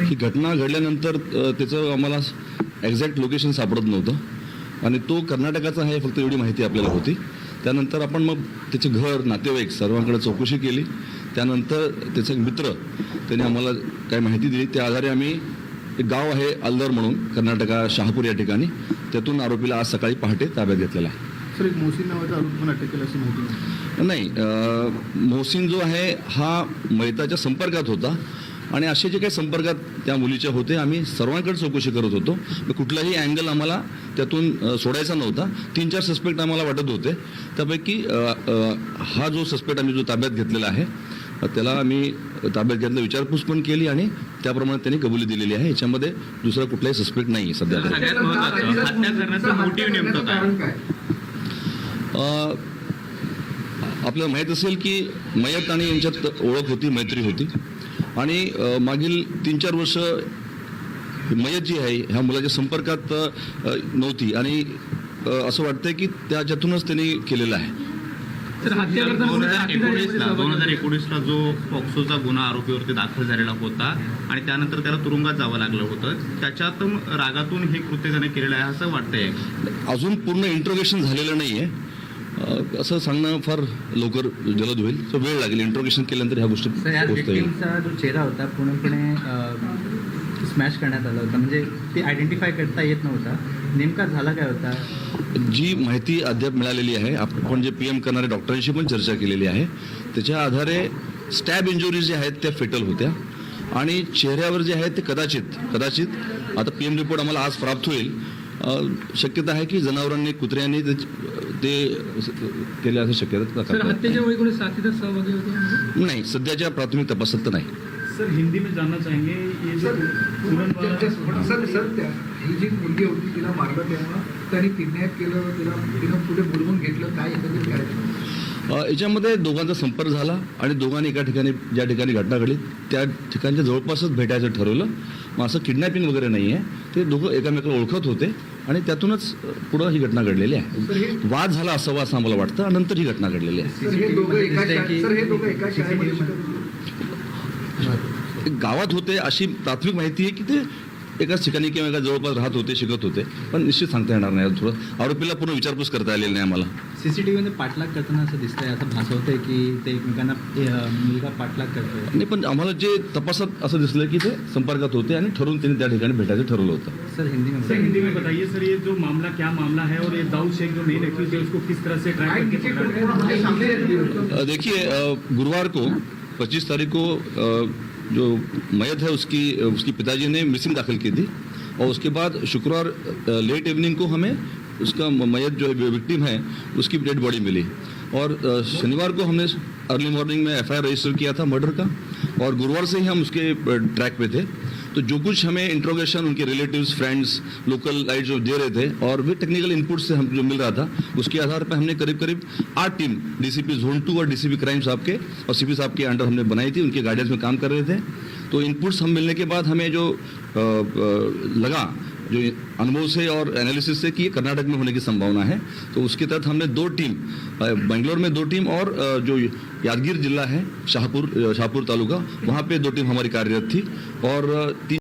ही घटना घडल्यानंतर त्याचं आम्हाला एक्झॅक्ट लोकेशन सापडत नव्हतं. आणि तो कर्नाटकाचा आहे फक्त एवढी माहिती आपल्याला होती. त्यानंतर आपण मग त्याचे घर नातेवाईक सर्वांकडे चौकशी केली. त्यानंतर त्याचा एक मित्र त्याने आम्हाला काय माहिती दिली. त्या आधारे आम्ही एक गाव आहे अल्दर म्हणून कर्नाटका शहापूर या ठिकाणी. त्यातून आरोपीला आज सकाळी पहाटे ताब्यात घेतलेला आहे. सर एक मोहसिन नावाचा आरोपी पण अटक केला अशी माहिती. नाही मोहसिन जो आहे हा मैताच्या संपर्कात होता आणि असे जे काही संपर्कात त्या मुलीच्या होते आम्ही सर्वांकडे चौकशी करत होतो. कुठलाही अँगल आम्हाला त्यातून सोडायचा नव्हता. तीन चार सस्पेक्ट आम्हाला वाटत होते. त्यापैकी हा जो सस्पेक्ट आम्ही जो ताब्यात घेतलेला आहे त्याला आम्ही ताब्यात घेतलं विचारपूस पण केली आणि त्याप्रमाणे त्यांनी कबुली दिलेली आहे. याच्यामध्ये दुसरा कुठलाही सस्पेक्ट नाही आहे सध्या आपल्याला माहीत असेल की मयत आणि यांच्यात ओळख होती मैत्री होती. आणि मागील तीन चार वर्ष मयत जी आहे ह्या मुलाच्या संपर्कात नव्हती. आणि असं वाटतंय की त्याच्यातूनच त्यांनी केलेलं आहे. दोन हजार एकोणीसला सहभागी दोन हजार होते? एकोणीसला जो पॉक्सोचा गुन्हा आरोपीवरती दाखल झालेला होता आणि त्यानंतर त्याला तुरुंगात जावं लागलं होतं त्याच्यात रागातून हे कृत्य त्याने केलेलं आहे असं वाटतंय. अजून पूर्ण इंट्रोगेशन झालेलं नाही आहे असं सांगणं फार लवकर जलद होईल. तर वेळ लागेल. इंट्रोगेशन केल्यानंतर ह्या गोष्टी जो चेहरा होता पूर्णपणे स्मॅश करण्यात आला होता. म्हणजे ते आयडेंटिफाय करता येत नव्हता. नेमका झाला काय होता? जी माहिती अद्याप मिळालेली आहे आपण जे पी एम करणाऱ्या डॉक्टरांशी पण चर्चा केलेली आहे त्याच्या आधारे स्टॅब इंजुरीज ज्या आहेत त्या फेटल होत्या. आणि चेहऱ्यावर जे आहेत ते कदाचित कदाचित आता पी एम रिपोर्ट आम्हाला आज प्राप्त होईल. शक्यता आहे की जनावरांनी कुत्र्यांनी ते केले असं शक्यता सर हत्येच्या वेळी कोणी साथीदार सहभागी होते? नाही सध्याच्या प्राथमिक तपासात तर नाही. सर हिंदी में जानना चाहेंगे ये जो सर सर त्या ही जी मुलगी होती तिला मारलं तेव्हा त्यांनी किडनॅप केलं तिला तिनं पुढे बोलवून घेतलं काय याच्यामध्ये दोघांचा संपर्क झाला आणि दोघांनी एका ठिकाणी ज्या ठिकाणी घटना घडली त्या ठिकाणच्या जवळपासच भेटायचं ठरवलं. मग असं किडनॅपिंग वगैरे नाही आहे ते दोघं एकामेकाला ओळखत होते आणि त्यातूनच पुढं ही घटना घडलेली आहे. वाद झाला असावा असं आम्हाला वाटतं आणि नंतर ही घटना घडलेली आहे. हे हे. गावात होते अशी प्राथमिक माहिती आहे की ते एकाच ठिकाणी किंवा एका जवळपास राहत होते शिकत होते पण निश्चित सांगता येणार नाही थोडं. आरोपीला पूर्ण विचारपूस करता आलेली नाही आम्हाला. सीसीटीव्हीमध्ये पाठलाग करताना असं दिसतंय आता भासवतंय की ते एकमेकांना मुलगा पाठलाग करतोय. नाही पण आम्हाला जे तपासात असं दिसलं की ते संपर्कात होते आणि ठरवून त्यांनी त्या ठिकाणी भेटायचं ठरवलं होतं. सर हिंदी में सर हिंदी में बताइए सर ये जो मामला क्या मामला है और ये दाऊद शेख जो मेन एक्यूज है उसको किस तरह से नीचे करके पकड़ा है. अ, देखिए अ, गुरुवार को 25 तारीख को अ, जो मयत है उसकी, उसके पिताजी ने मिसिंग दाखिल की थी। और उसके बाद शुक्रवार लेट इवनिंग को हमें उसका मैयत जो है विक्टिम है, उसकी डेड बॉडी मिली। और शनिवार को हमने अर्ली मॉर्निंग में एफआईआर रजिस्टर किया था मर्डर का। और गुरुवार से ही हम उसके ट्रैक पे थे। तो जो कुछ हमें इंट्रोगेशन उनके रिलेटिव्स फ्रेंड्स लोकल लाइट जो दे रहे थे और भी टेक्निकल इनपुट से हम जो मिल रहा था उसके आधार पर हमने करीब करीब आठ टीम डीसीपी जोन टू और डीसीपी क्राइम साहब के और सीपी साहब के अंडर हमने बनाई थी उनके गाइडेंस में काम कर रहे थे। तो इनपुट्स हम मिलने के बाद हमें जो अ, अ, लगा जो अनुभव से और एनालिसिस से कि ये कर्नाटक में होने की संभावना है। तो उसके तहत हमने दो टीम बेंगलोर में दो टीम और जो यादगीर जिला है शाहपुर शाहपुर तालुका। वहाँ पे दो टीम हमारी कार्यरत थी और तीन